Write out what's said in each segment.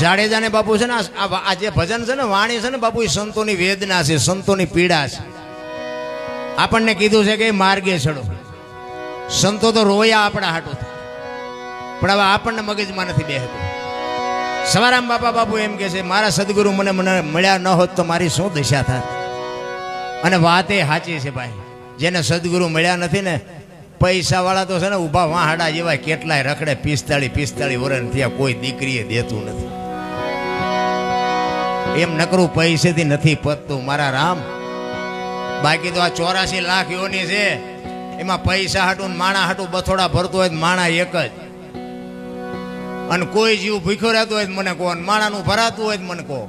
જાડેજાને બાપુ છે ને, આ- જે ભજન છે ને, વાણી છે ને, બાપુ, એ સંતોની વેદના છે, સંતોની પીડા છે. આપણને કીધું છે કે માર્ગે ચડો. સંતો તો રોયા આપણા હાટો પણ હવે આપણને મગજમાં નથી બેહતું. સવારામ બાપા, બાપુ એમ કે છે, મારા સદગુરુ મને મને મળ્યા ન હોત તો મારી શું દિશા થાત અને વાત એ સાચી છે ભાઈ. જેને સદગુરુ મળ્યા નથી ને પૈસા વાળા તો છે ને, ઊભા વાહાડા જેવા કેટલાય રખડે, પિસ્તાળી પિસ્તાળી વર્ષ થયા કોઈ દીકરીએ દેતું નથી. એમ નકરું પૈસેથી નથી પતતું. મારા રામ, બાકી તો આ ચોરાસી લાખ યોની છે. એમાં પૈસા હાટું માણા હાટું બથોડા ભરતો હોય માણા એક જ. અને કોઈ જીવ ભૂખ્યો રહેતો હોય મને કહો માણાનું ભરાતું હોય મને કહો.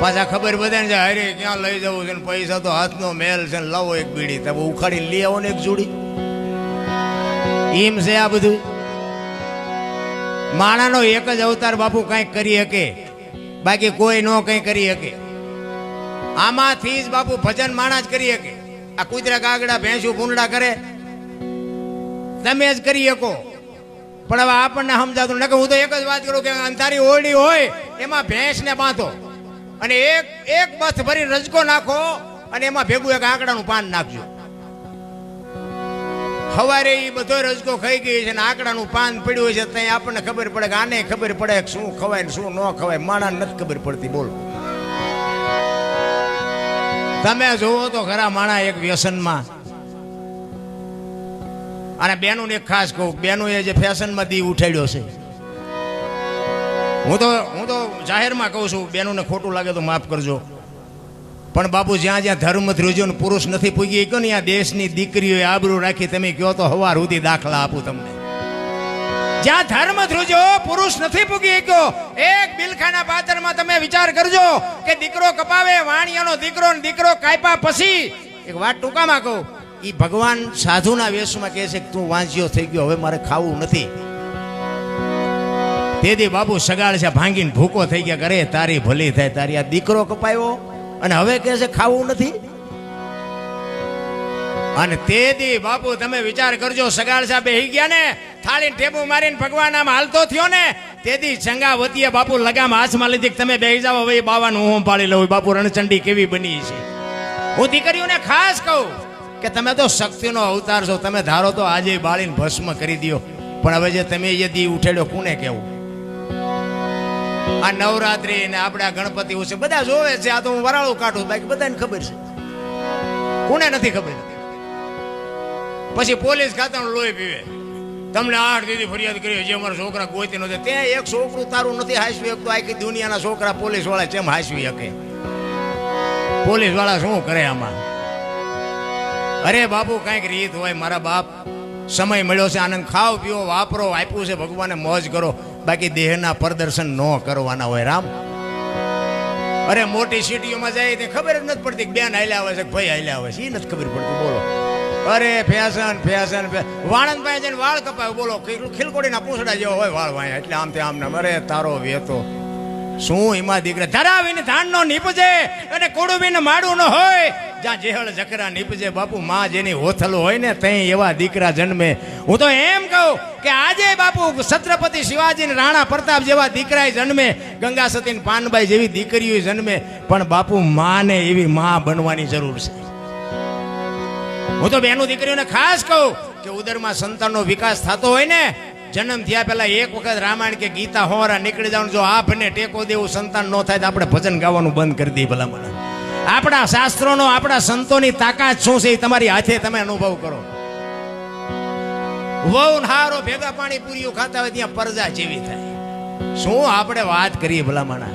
પાછા ખબર બધાને છે અરે, ક્યાં લઈ જવું છે પૈસા તો હાથનો મેલ છે લાવો એક બીડી. તમે ઉખાડી લઈ આવો ને એક જોડી. એમ છે આ બધું. માણાનો એક જ અવતાર બાપુ કાંઈક કરી શકે. બાકી કોઈ નો કંઈ કરી શકે. આમાંથી જ બાપુ ભજન માણા જ કરી શકે. આ કૂતરા કાગડા ભેંસું પૂંડા કરે. તમે જ કરી શકો. પણ હવે આપણને સમજાતું નકે હું તો એક જ વાત કરું કે અંધારી ઓરડી હોય, એમાં ભેંસને બાંધો. અને એક એક બથ ભરી રજકો નાખો અને એમાં ભેગું એક આંકડાનું પાન નાખજો. સવારે એ બધો રજકો ખાઈ ગઈ છે ને આંકડાનું પાન પડ્યું છે ત્યાં આપણને ખબર પડે કે આને ખબર પડે કે શું ખવાય ને શું ન ખવાય. માણા નથી ખબર પડતી, બોલ. તમે જોવો તો ખરા માણા એક વ્યસનમાં. અને બેનું એક ખાસ કહું બેનું એ જે ફેશનમાં દી ઉઠાડ્યો છે. હું તો હું તો જાહેરમાં કહું છું, બેનુંને ખોટું લાગે તો માફ કરજો. પણ બાપુ જ્યાં જ્યાં ધર્મ ધ્રુજો પુરુષ નથી પૂગી ગયો ને ત્યાં દેશની દીકરીઓએ આબરૂ રાખી, તમે કહો તો હવાર સુધી દાખલા આપું તમને. જ્યાં ધર્મ ધ્રુજો પુરુષ નથી પૂગી ગયો એક બિલખાના પાત્રમાં તમે વિચાર કરજો કે દીકરો કપાવે, વાણિયાનો દીકરો દીકરો કાપ્યા પછી. એક વાત ટૂંકામાં કહું એ ભગવાન સાધુના વેશમાં કહે છે કે, તું વાંચ્યો થઈ ગયો, હવે મારે ખાવું નથી. તેથી બાપુ સગાડ છે, ભાંગીને ભૂકો થઈ ગયા કરે તારી ભલી થાય, તારી આ દીકરો કપાયો અને હવે કહે છે, ખાવું નથી. અને તેથી બાપુ તમે વિચાર કરજો સગાડ સાહેબ બેહી ગયા ને, થાળીને ટેબુ મારીને ભગવાન આમ હાલતો થયો ને તેથી ચંગા વતીએ બાપુ લગામ હાથમાં લીધી તમે બેહી જાઓ, હવે બાવાનું હું પાડી લઉં બાપુ રણચંડી કેવી બની છે. હું દીકરીઓને ખાસ કહું કે તમે તો શક્તિનો અવતાર છો, તમે ધારો તો આજે બાળીને ભસ્મ કરી દ્યો. પણ હવે જે તમે જે દી ઉઠેડ્યો, કોને કેવું આ નવરાત્રી ને આપણા ગણપતિ ઉત્સવ બધા જોવે છે. આ તો હું વરાળું કાઢું. બાકી બધાને ખબર છે. કોને નથી ખબર? પછી પોલીસ ખાતાનું લોહી પીવે. તમને આઠ દીદી ફરિયાદ કરી જે અમારા છોકરા ગોતી નથી ત્યાં એક છોકરું તારું નથી હાંસવી શકતું. આખી દુનિયાના છોકરા પોલીસવાળા કેમ હાંસવી શકે? પોલીસવાળા શું કરે આમાં? અરે બાપુ, કાંઈક રીત હોય. મારા બાપ સમય મળ્યો છે. આનંદ ખાઓ પીઓ વાપરો, આપ્યું છે. ભગવાને મોજ કરો. બાકી દેહના પ્રદર્શન ન કરવાના હોય, રામ. અરે, મોટી સિટીઓમાં જાય તે ખબર જ નથી પડતી બેન હાલ્યા આવે છે ભાઈ હાલ્યા આવે છે. એ નથી ખબર પડતી, બોલો. અરે, ફેશન ફેશન વાણંદ પાસે જઈને વાળ કપાય, બોલો ખીલ- ખીલકોડીના પૂંછડા જેવો હોય વાળ વાય. એટલે આમ તે આમ અરે, તારો વેતો. શું એમાં દીકરા ધરાવીને ધાનનો નીપજે અને કોડુબીને માડું ન હોય? જ્યાં જેહળ જકરા નીપજે બાપુ, માં જેની હોથલ હોય ને ત્યાં એવા દીકરા જન્મે. હું તો એમ કહું કે આજે બાપુ છત્રપતિ શિવાજી ને રાણા પ્રતાપ જેવા દીકરા જન્મે, ગંગા સતી પાનબાઈ જેવી દીકરીઓ જન્મે, પણ બાપુ માને એવી માં બનવાની જરૂર છે. હું તો બેનું દીકરીઓને ખાસ કહું કે ઉદરમાં સંતાનનો વિકાસ થતો હોય ને જન્મ થયા પહેલા એક વખત રામાયણ કે ગીતા હોરા નીકળી જવાનું જો આપને ટેકો દેવું, સંતાન ન થાય તો આપણે ભજન ગાવાનું બંધ કરી દઈએ ભલા મને આપણા શાસ્ત્રોનો, આપણા સંતોની તાકાત શું છે એ તમારી હાથે તમે અનુભવ કરો. વહુ હારો ભેગા પાણી પૂરીઓ ખાતા હોય ત્યાં પરજા જેવી થાય. શું આપણે વાત કરીએ ભલા માણા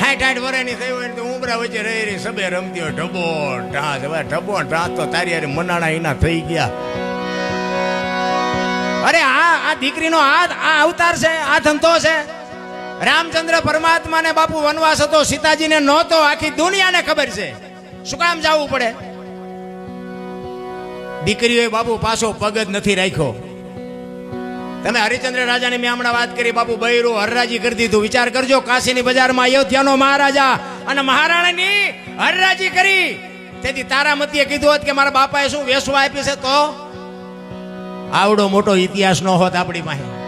હાઈટ આઠ વરેની થઈ હોય તો ઉમરા વચ્ચે રહી રહી, સબે રમતી હોય, ઢબો ઢાંસ. હવે ઢબો ઢાંસ તો તારી હારે મનાણા એના થઈ ગયા. અરે આ આ દીકરીનો આ આ અવતાર છે, આ ધંધો છે. રામચંદ્ર પરમાત્માને બાપુ વનવાસ હતો, સીતાજીને નહોતો, આખી દુનિયાને ખબર છે. શું કામ જવું પડે? દીકરીઓએ બાપુ પાછો પગ જ નથી રાખ્યો. તમે હરિચંદ્ર રાજાની મેં હમણાં વાત કરી, બાપુ બૈરું હરરાજી કરી દીધું. વિચાર કરજો, કાશીની બજારમાં અયોધ્યાનો મહારાજા અને મહારાણીની હરરાજી કરી. તેથી તારામતીએ કીધું હોત કે મારા બાપાએ શું વેસવા આપી છે તો? આવડો મોટો ઇતિહાસ ન હોત આપણી પાસે.